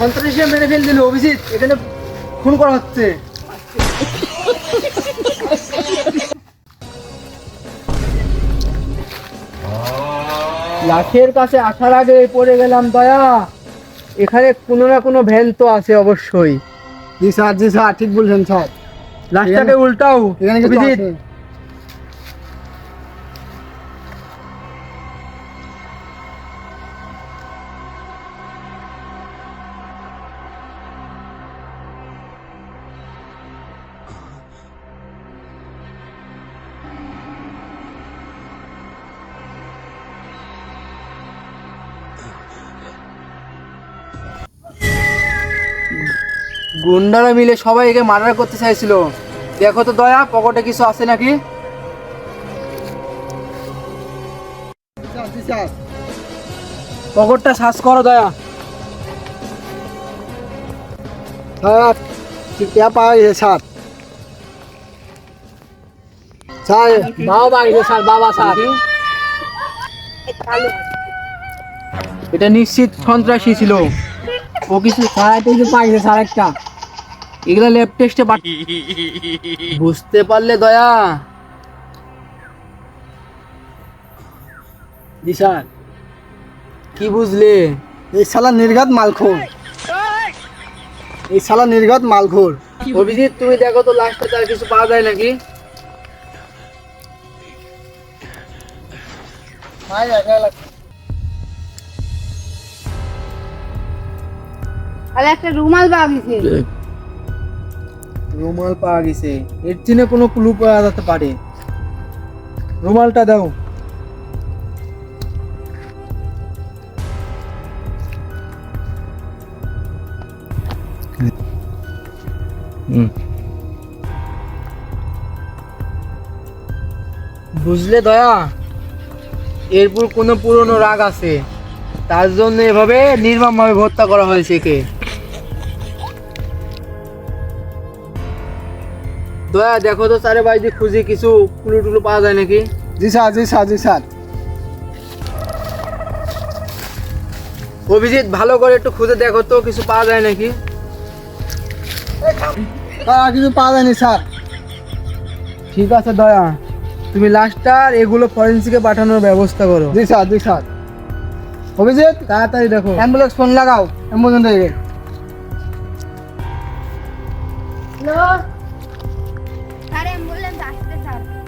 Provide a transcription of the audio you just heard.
সন্ত্রাসীরা মেরে ফেল দিল অভিজিৎ এখানে খুন করা হচ্ছে। লাশের কাছে আসার আগে পড়ে গেলাম দয়া। এখানে কোনো না কোনো ভ্যান তো আছে অবশ্যই। জি স্যার জি স্যার ঠিক বলছেন স্যার লাশটাকে উল্টাও অভিজিৎ। গুন্ডারা মিলে সবাই একে মার্ডার করতে চাইছিল। দেখো তো দয়া, পকেটে কিছু আছে নাকি? পকেটটা সার্চ করো দয়া। স্যার বাবা স্যার এটা নিশ্চিত সন্ত্রাসী ছিল। ও কিছু এটা কিছু স্যার একটা। এগুলা ল্যাব টেস্টে বুঝতে পারলে দয়া। জি স্যার। কি বুঝলে? এই শালা নির্ঘাত মালখোর। এই শালা নির্ঘাত মালখোর। অভিজিৎ তুমি দেখো তো লাস্টে তার কিছু পাওয়া যায় নাকি? তাহলে একটা রুমাল পাওয়া গেছে রুমাল পাওয়া গেছে। এর চিনে কোনো ক্লু পাওয়া যেতে পারে। রুমালটা দাও। বুঝলে দয়া? এরপর কোনো পুরনো রাগ আছে। তার জন্য এভাবে নির্মমভাবে হত্যা করা হয়েছে একে দয়া দেখো তো চারে বাড়িতে খুঁজি কিছু কুলু টুলু পাওয়া যায় নাকি? জি স্যার জি স্যার জি স্যার। অভিজিৎ ভালো করে একটু খুঁজে দেখো তো কিছু পাওয়া যায় নাকি? আর কিছু পাওয়া যায়নি স্যার। ঠিক আছে দয়া তুমি লাস্টার এগুলো ফরেন্সিকে পাঠানোর ব্যবস্থা করো। জি স্যার জি স্যার। অভিজিৎ তাড়াতাড়ি দেখো। অ্যাম্বুলেন্স ফোন লাগাও ambulance care ambulanta de țară.